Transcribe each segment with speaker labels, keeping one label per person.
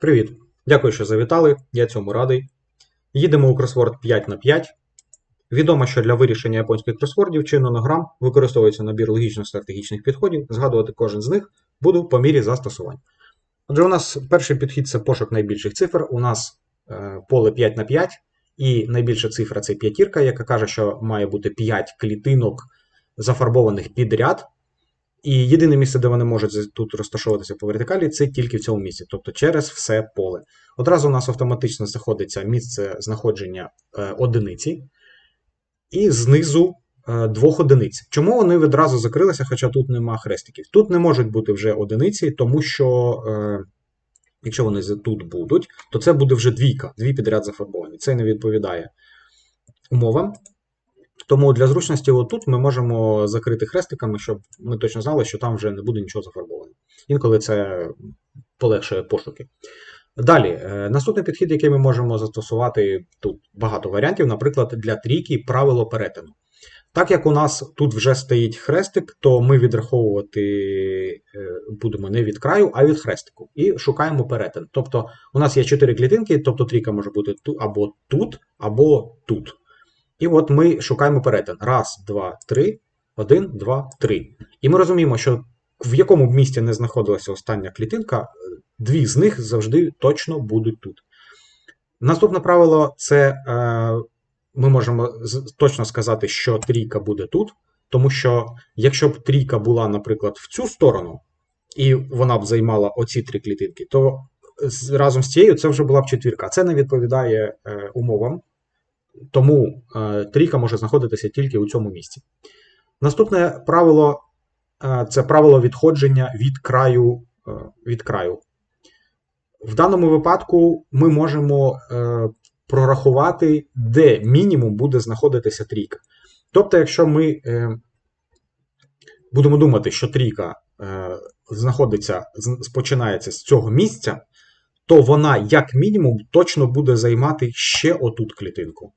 Speaker 1: Привіт! Дякую, що завітали. Я цьому радий. Їдемо у кросворд 5 на 5. Відомо, що для вирішення японських кросвордів чи нонограм використовується набір логічно-стратегічних підходів. Згадувати кожен з них буду по мірі застосувань. Отже, у нас перший підхід це пошук найбільших цифр. У нас е, поле 5 на 5, і найбільша цифра це п'ятірка, яка каже, що має бути 5 клітинок зафарбованих підряд. І єдине місце, де вони можуть тут розташовуватися по вертикалі, це тільки в цьому місці, тобто через все поле. Одразу у нас автоматично знаходиться місце знаходження е, одиниці, і знизу е, двох одиниць. Чому вони відразу закрилися, хоча тут нема хрестиків? Тут не можуть бути вже одиниці, тому що е, якщо вони тут будуть, то це буде вже двійка, дві підряд зафарбовані. Це не відповідає умовам. Тому для зручності отут ми можемо закрити хрестиками, щоб ми точно знали, що там вже не буде нічого зафарбовано. Інколи це полегшує пошуки. Далі, е, наступний підхід, який ми можемо застосувати, тут багато варіантів, наприклад, для трійки правило перетину. Так як у нас тут вже стоїть хрестик, то ми відраховувати е, будемо не від краю, а від хрестику. І шукаємо перетин. Тобто у нас є чотири клітинки, тобто трійка може бути або тут, або тут. І от ми шукаємо перетин. Раз, два, три, один, два, три. І ми розуміємо, що в якому б місці не знаходилася остання клітинка, дві з них завжди точно будуть тут. Наступне правило це е, ми можемо точно сказати, що трійка буде тут, тому що якщо б трійка була, наприклад, в цю сторону, і вона б займала оці три клітинки, то разом з цією це вже була б четвірка. Це не відповідає е, умовам, тому е, трійка може знаходитися тільки у цьому місці. Наступне правило е, це правило відходження від краю, е, від краю. В даному випадку ми можемо прорахувати, де мінімум буде знаходитися трійка. Тобто, якщо ми будемо думати, що трійка знаходиться, починається з цього місця, то вона, як мінімум, точно буде займати ще отут клітинку.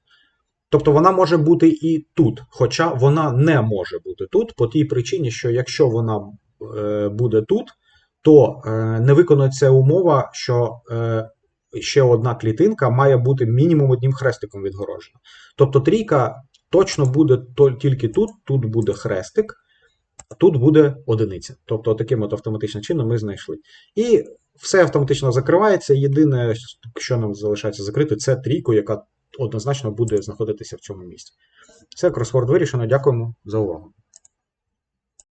Speaker 1: Тобто вона може бути і тут, хоча вона не може бути тут, по тій причині, що якщо вона е, буде тут, то е, не виконується умова, що е, ще одна клітинка має бути мінімум одним хрестиком відгорожена. Тобто трійка точно буде тільки тут, тут буде хрестик, а тут буде одиниця. Тобто таким от автоматичним чином ми знайшли. І все автоматично закривається. Єдине, що нам залишається закрити, це трійку, яка однозначно буде знаходитися в цьому місці. Все, кросворд вирішено. Дякуємо за увагу.